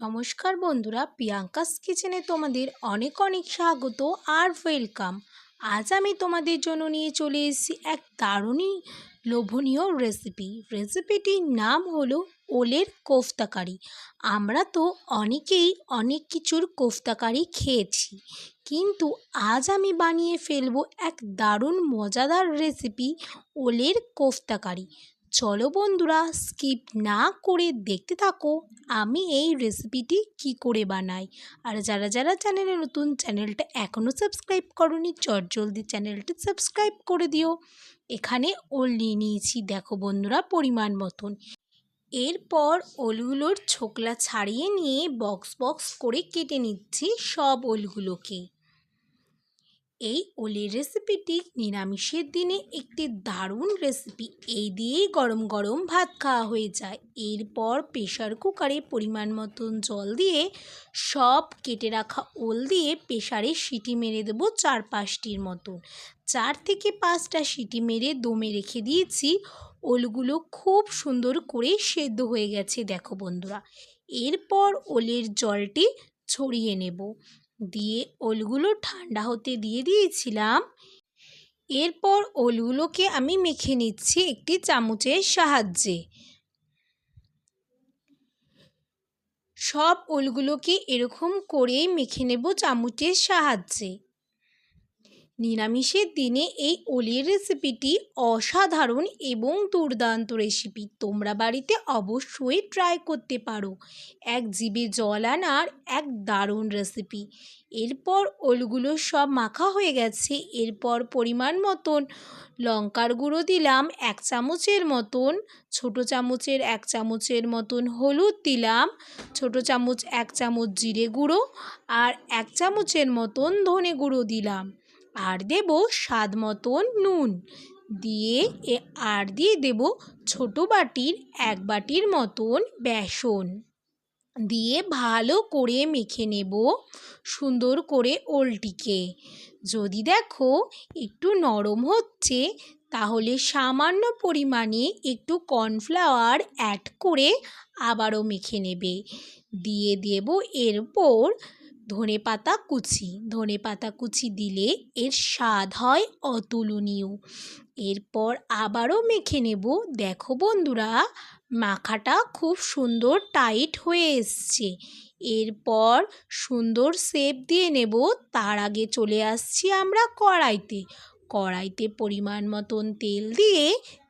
নমস্কার বন্ধুরা, প্রিয়াঙ্কাস কিচেনে তোমাদের অনেক অনেক স্বাগত আর ওয়েলকাম আজ আমি তোমাদের জন্য নিয়ে চলে এসেছি এক দারুণই লোভনীয় রেসিপি রেসিপিটির নাম হলো ওলের কোফতাকারি আমরা তো অনেকেই অনেক কিছুর কোফতাকারি খেয়েছি, কিন্তু আজ আমি বানিয়ে ফেলব এক দারুণ মজাদার রেসিপি ওলের কোফতাকারি চলো বন্ধুরা স্কিপ না করে দেখতে থাকো, আমি এই রেসিপিটি কি করে বানাই। আর যারা যারা চ্যানেলে নতুন চ্যানেলটা এখনও সাবস্ক্রাইব করনি জলদি চ্যানেলটা সাবস্ক্রাইব করে দিও। এখানে ওল নিয়ে নিয়েছি, দেখো বন্ধুরা, পরিমাণ মতন। এরপর ওলগুলোর ছোকলা ছাড়িয়ে নিয়ে বক্স বক্স করে কেটে নিচ্ছি সব ওলগুলোকে। এই ওলের রেসিপিটি নিরামিষের দিনে একটি দারুণ রেসিপি এই দিয়েই গরম গরম ভাত খাওয়া হয়ে যায়। এরপর প্রেশার কুকারে পরিমাণ মতন জল দিয়ে সব কেটে রাখা ওল দিয়ে প্রেশারে সিটি মেরে দেবো চার পাঁচটির মতন। চার থেকে পাঁচটা সিটি মেরে দমে রেখে দিয়েছি। ওলগুলো খুব সুন্দর করে সেদ্ধ হয়ে গেছে, দেখো বন্ধুরা। এরপর ওলের জলটি ছড়িয়ে নেব। দিয়ে ওলগুলো ঠান্ডা হতে দিয়ে দিয়েছিলাম। এরপর ওলগুলোকে আমি মেখে নিচ্ছি একটি চামচের সাহায্যে। সব ওলগুলোকে এরকম করেই মেখে নেব চামচের সাহায্যে। নিরামিষের দিনে এই ওলের রেসিপিটি অসাধারণ এবং দুর্দান্ত রেসিপি তোমরা বাড়িতে অবশ্যই ট্রাই করতে পারো। এক জিবে জল আনার এক দারুণ রেসিপি এরপর ওলগুলো সব মাখা হয়ে গেছে। এরপর পরিমাণ মতন লঙ্কার গুঁড়ো দিলাম এক চামচের মতন, ছোট চামচের এক চামচের মতন হলুদ দিলাম, ছোট চামচ এক চামচ জিরে গুঁড়ো আর এক চামচের মতন ধনে গুঁড়ো দিলাম। আর দেব স্বাদ মতন নুন। দিয়ে এ, আর দিয়ে দেব ছোট বাটির এক বাটির মতন বেসন। দিয়ে ভালো করে মেখে নেব সুন্দর করে ওলটিকে। যদি দেখো একটু নরম হচ্ছে, তাহলে সামান্য পরিমাণে একটু কর্নফ্লাওয়ার অ্যাড করে আবারও মেখে নেবে। দিয়ে দেব এরপর ধনে পাতা কুচি। ধনে পাতা কুচি দিলে এর স্বাদ হয় অতুলনীয়। এরপর আবারও মেখে নেব। দেখো বন্ধুরা, মাখাটা খুব সুন্দর টাইট হয়ে এসছে। এরপর সুন্দর শেপ দিয়ে নেব। তার আগে চলে আসছি আমরা কড়াইতে। কড়াইতে পরিমাণ মতন তেল দিয়ে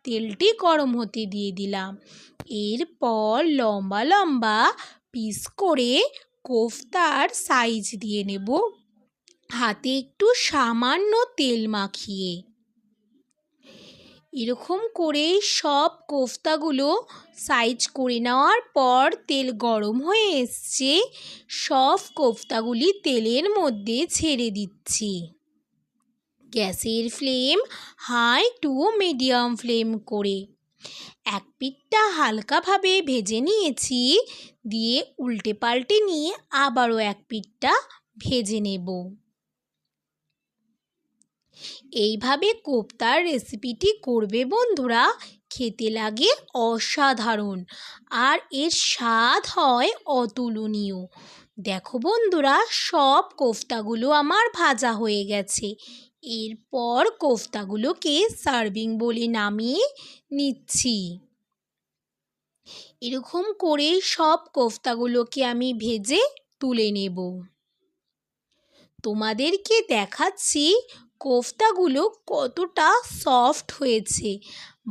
তেলটি গরম হতে দিয়ে দিলাম। এরপর লম্বা লম্বা পিস করে কোফতার সাইজ দিয়ে নেব। হাতে একটু সামান্য তেল মাখিয়ে। এরকম করে সব কোফতাগুলো সাইজ করে নেওয়ার পর তেল গরম হয়ে এসছে। সব কোফতাগুলি তেলের মধ্যে ছেড়ে দিচ্ছি। গ্যাসের flame high to medium flame করে। এক পিঠটা হালকাভাবে ভেজে নিয়েছি, দিয়ে উল্টে পাল্টে নিয়ে আবারও এক পিঠটা ভেজে নেব। এইভাবে কোপ্তার রেসিপিটি করবে বন্ধুরা, খেতে লাগে অসাধারণ। আর এর স্বাদ হয় অতুলনীয়। দেখো বন্ধুরা, সব কোফতাগুলো আমার ভাজা হয়ে গেছে। এরপর কোফতাগুলোকে সার্ভিং বলে নামিয়ে নিচ্ছি। এরকম করে সব কোফতাগুলোকে আমি ভেজে তুলে নেব। তোমাদেরকে দেখাচ্ছি কোফতাগুলো কতটা সফট হয়েছে।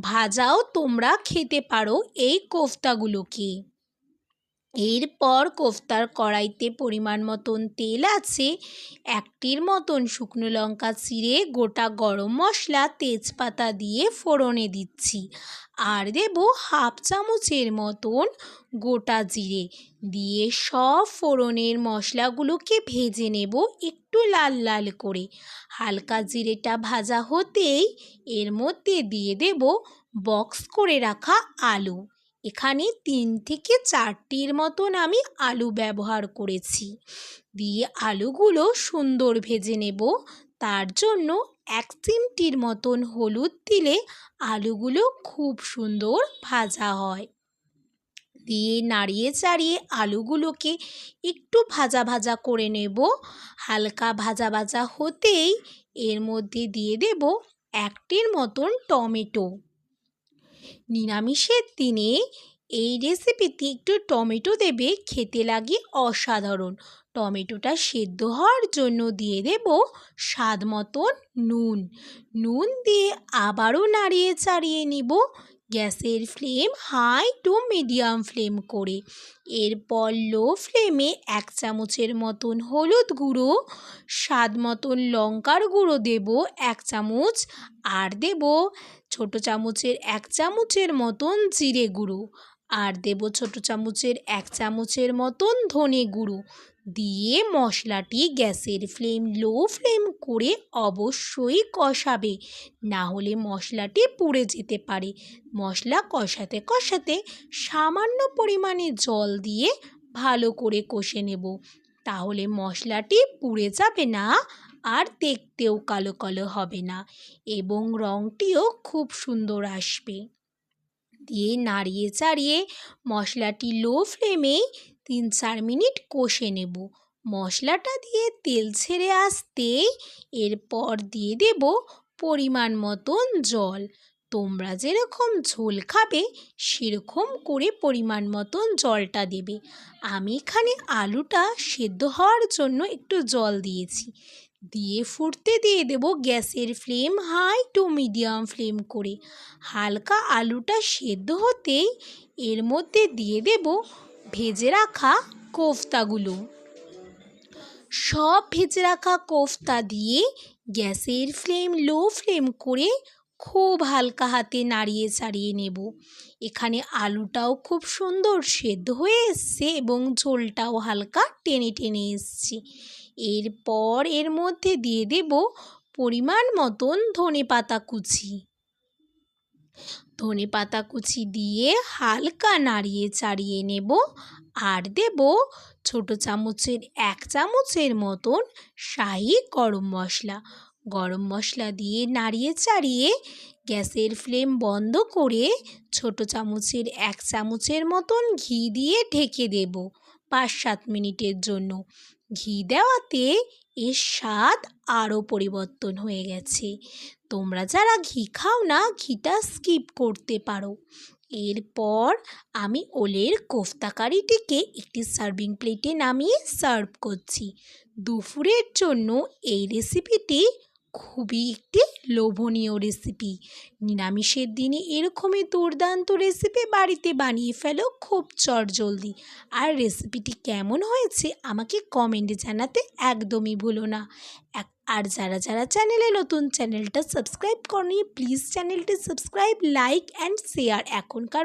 ভাজাও তোমরা খেতে পারো এই কোফতাগুলোকে। এরপর কোফতার কড়াইতে পরিমাণ মতন তেল আছে, একটির মতন শুকনো লঙ্কা চিড়ে, গোটা গরম মশলা, তেজপাতা দিয়ে ফোড়নে দিচ্ছি। আর দেব হাফ চামচের মতন গোটা জিরে দিয়ে সব ফোড়নের মশলাগুলোকে ভেজে নেব একটু লাল লাল করে। হালকা জিরেটা ভাজা হতেই এর মধ্যে দিয়ে দেব বক্স করে রাখা আলু। এখানে তিন থেকে চারটির মতন আমি আলু ব্যবহার করেছি। দিয়ে আলুগুলো সুন্দর ভেজে নেব। তার জন্য এক চিমটির মতন হলুদ দিলে আলুগুলো খুব সুন্দর ভাজা হয়। দিয়ে নাড়িয়ে চাড়িয়ে আলুগুলোকে একটু ভাজা ভাজা করে নেব। হালকা ভাজা ভাজা হতেই এর মধ্যে দিয়ে দেব একটির মতন টমেটো। নিরামিষের দিনে এই রেসিপিতে একটু টমেটো দেবে, খেতে লাগে অসাধারণ। টমেটোটা সেদ্ধ হওয়ার জন্য দিয়ে দেব স্বাদ মতন নুন। নুন দিয়ে আবারও নাড়িয়ে চাড়িয়ে নিব। গ্যাসের flame high to medium flame করে। এরপর লো ফ্লেমে এক চামচের মতন হলুদ গুঁড়ো, স্বাদ মতন লঙ্কার গুঁড়ো দেব এক চামচ আর দেব ছোট চামচের এক চামচের মতন জিরে গুঁড়ো। আর দেব ছোট চামচের এক চামচের মতন ধনে গুঁড়ো। দিয়ে মশলাটি গ্যাসের ফ্লেম, লো ফ্লেম করে অবশ্যই কষাবে। না হলে মশলাটি পুড়ে যেতে পারে। মশলা কষাতে কষাতে সামান্য পরিমাণে জল দিয়ে ভালো করে কষে নেব। তাহলে মশলাটি পুড়ে যাবে না আর দেখতেও কালো কালো হবে না এবং রঙটিও খুব সুন্দর আসবে। দিয়ে নাড়িয়ে চাড়িয়ে মশলাটি লো ফ্লেমেই তিন চার মিনিট কষে নেব। মশলাটা দিয়ে তেল ছেড়ে আসতেই এরপর দিয়ে দেব পরিমাণ মতন জল। তোমরা যেরকম ঝোল খাবে, সেরকম করে পরিমাণ মতন জলটা দেবে। আমি এখানে আলুটা সেদ্ধ হওয়ার জন্য একটু জল দিয়েছি। দিয়ে ফুটতে দিয়ে দেব গ্যাসের flame high to medium flame করে। হালকা আলুটা সেদ্ধ হতেই এর মধ্যে দিয়ে দেব ভেজে রাখা কোফতাগুলো। সব ভেজে রাখা কোফতা দিয়ে গ্যাসের ফ্লেম, লো ফ্লেম করে খুব হালকা হাতে নাড়িয়ে চাড়িয়ে নেব। এখানে আলুটাও খুব সুন্দর সেদ্ধ হয়ে এসছে এবং ঝোলটাও হালকা টেনে টেনে এসছে। এরপর এর মধ্যে দিয়ে দেব পরিমাণ মতন ধনে পাতা কুচি। ধনে পাতা কুচি দিয়ে হালকা নাড়িয়ে চাড়িয়ে নেব আর দেব ছোট চামচের এক চামচের মতন শাহি গরম মশলা। গরম মশলা দিয়ে নাড়িয়ে চাড়িয়ে গ্যাসের ফ্লেম বন্ধ করে ছোট চামচের এক চামচের মতন ঘি দিয়ে ঢেকে দেব পাঁচ সাত মিনিটের জন্য। ঘি দেওয়াতে এর স্বাদ আরও পরিবর্তন হয়ে গেছে। তোমরা যারা ঘি খাও না, ঘিটা স্কিপ করতে পারো। এরপর আমি ওলের কোফতা কারিটিকে একটি সার্ভিং প্লেটে নামিয়ে সার্ভ করছি। দুপুরের জন্য এই রেসিপিটি খুবই একটি লোভনীয় রেসিপি নিরামিষের দিনে এরকমই দুর্দান্ত রেসিপি বাড়িতে বানিয়ে ফেলো খুব চটজলদি। আর রেসিপিটি কেমন হয়েছে আমাকে কমেন্টে জানাতে একদমই ভুলো না। আর যারা যারা চ্যানেলে নতুন চ্যানেলটা সাবস্ক্রাইব করনি প্লিজ চ্যানেলটি সাবস্ক্রাইব লাইক অ্যান্ড শেয়ার এখনকার